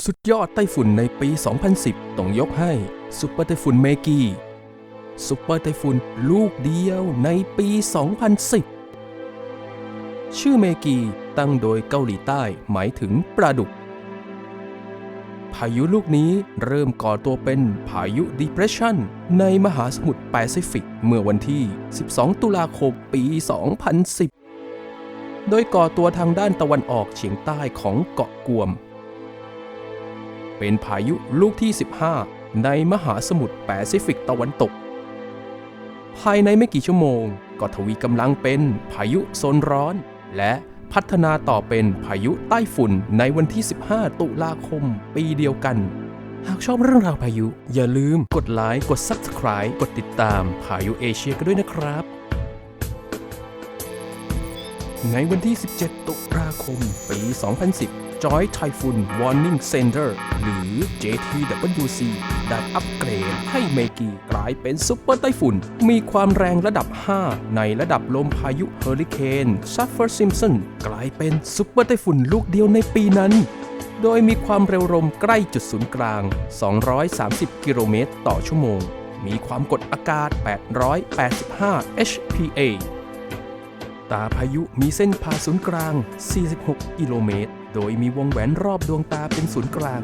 สุดยอดไต้ฝุ่นในปี 2010 ต้องยกให้ซุปเปอร์ไต้ฝุ่นเมกีซุปเปอร์ไต้ฝุ่นลูกเดียวในปี 2010 ชื่อเมกีตั้งโดยเกาหลีใต้หมายถึงปลาดุก พายุลูกนี้เริ่มก่อตัวเป็นพายุ Depression ในมหาสมุทรแปซิฟิกเมื่อวันที่ 12 ตุลาคมปี 2010 โดยก่อตัวทางด้านตะวันออกเฉียงใต้ของเกาะกวม เป็นพายุลูกที่ 15 ในมหาสมุทรแปซิฟิกตะวันตก ภายในไม่กี่ชั่วโมง ก็ทวีกำลังเป็นพายุโซนร้อน และพัฒนาต่อเป็นพายุใต้ฝุ่นในวันที่ 15 ตุลาคม ปีเดียวกัน หากชอบเรื่องราวพายุ อย่าลืมกดไลค์กด Subscribe กดติดตามพายุเอเชียกันด้วยนะครับ ในวันที่ 17 ตุลาคม ปี 2010 Joy Typhoon Warning Center หรือ JTWC ได้อัปเกรดให้เมกีกลายเป็นซุปเปอร์ไต้ฝุ่น มีความแรงระดับ 5 ในระดับลมพายุเฮอริเคนซัฟเฟอร์ซิมสันกลายเป็นซุปเปอร์ไต้ฝุ่นลูกเดียวในปีนั้น โดยมีความเร็วลมใกล้จุดศูนย์กลาง 230 กิโลเมตรต่อชั่วโมง มีความกดอากาศ 885 HPA ตาพายุมีเส้นผ่าศูนย์กลาง 46 กิโลเมตร โดยมีวงแหวนรอบดวงตาเป็นศูนย์กลาง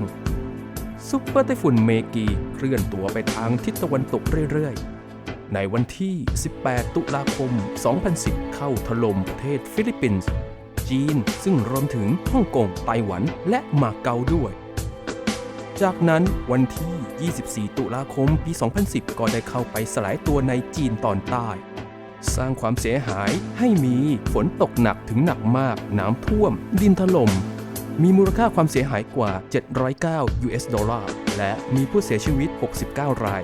ซุปเปอร์ไต้ฝุ่นเมกีเคลื่อนตัวไปทางทิศตะวันตกเรื่อยๆ ในวันที่ 18 ตุลาคม 2010 เข้าถล่มประเทศฟิลิปปินส์จีน ซึ่งรวมถึงฮ่องกงไต้หวันและมาเก๊าด้วย จากนั้นวันที่ 24 ตุลาคม ปี 2010 ก็ได้เข้าไปสลายตัวในจีนตอนใต้ สร้างความเสียหายให้มีฝนตกหนักถึงหนักมาก น้ำท่วม ดินถล่ม มีมูลค่าความเสียหายกว่า 709 US ดอลลาร์ และมีผู้เสียชีวิต 69 ราย